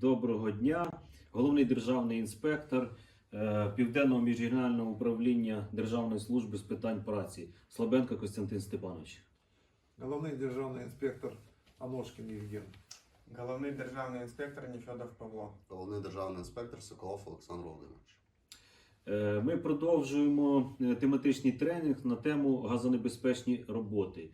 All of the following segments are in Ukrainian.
Доброго дня. Головний державний інспектор е, Південного міжрегіонального управління Державної служби з питань праці Слабенко Костянтин Степанович. Головний державний інспектор Аношкін Євген. Головний державний інспектор Нефьодов Павло. Головний державний інспектор Соколов Олександр Володимирович. Е, Ми продовжуємо е, тематичний тренінг на тему газонебезпечні роботи.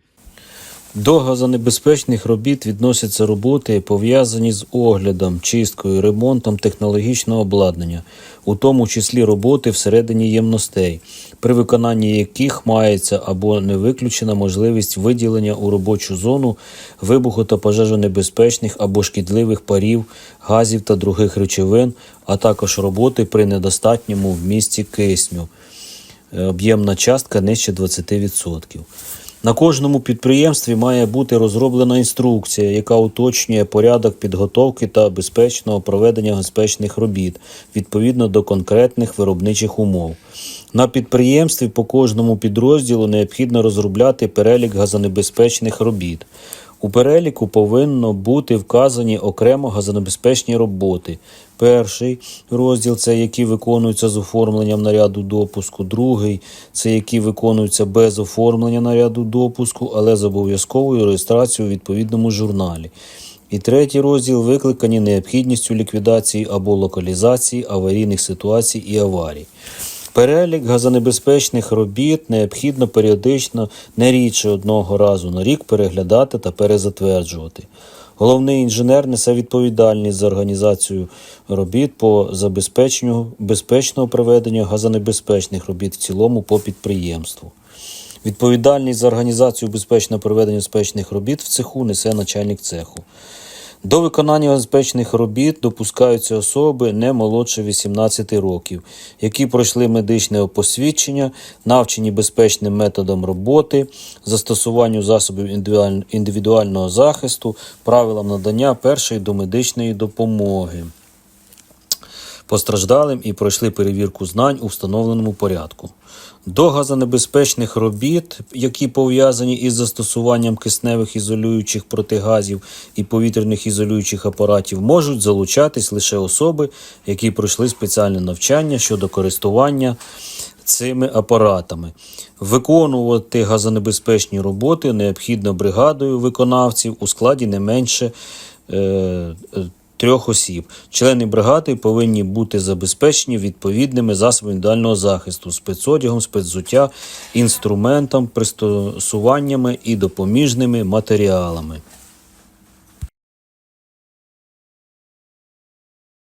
До газонебезпечних робіт відносяться роботи, пов'язані з оглядом, чисткою, ремонтом технологічного обладнання, у тому числі роботи всередині ємностей, при виконанні яких мається або не виключена можливість виділення у робочу зону вибуху та пожежонебезпечних або шкідливих парів, газів та других речовин, а також роботи при недостатньому вмісті кисню. Е, об'ємна частка нижче 20%. На кожному підприємстві має бути розроблена інструкція, яка уточнює порядок підготовки та безпечного проведення безпечних робіт відповідно до конкретних виробничих умов. На підприємстві по кожному підрозділу необхідно розробляти перелік газонебезпечних робіт. У переліку повинно бути вказані окремо газонебезпечні роботи. Перший розділ це які виконуються з оформленням наряду допуску. Другий це які виконуються без оформлення наряду допуску, але з обов'язковою реєстрацією у відповідному журналі. І третій розділ викликані необхідністю ліквідації або локалізації аварійних ситуацій і аварій. Перелік газонебезпечних робіт необхідно періодично не рідше одного разу на рік переглядати та перезатверджувати. Головний інженер несе відповідальність за організацію робіт по забезпеченню безпечного проведення газонебезпечних робіт в цілому по підприємству. Відповідальність за організацію безпечного проведення безпечних робіт в цеху несе начальник цеху. До виконання безпечних робіт допускаються особи не молодше 18 років, які пройшли медичне посвідчення, навчені безпечним методом роботи, застосуванню засобів індивідуального захисту, правилам надання першої домедичної допомоги постраждалим і пройшли перевірку знань у встановленому порядку. До газонебезпечних робіт, які пов'язані із застосуванням кисневих ізолюючих протигазів і повітряних ізолюючих апаратів, можуть залучатись лише особи, які пройшли спеціальне навчання щодо користування цими апаратами. Виконувати газонебезпечні роботи необхідно бригадою виконавців у складі не менше е, трьох осіб. Члени бригади повинні бути забезпечені відповідними засобами індивідуального захисту, спецодягом, спецзуття, інструментом, пристосуваннями і допоміжними матеріалами.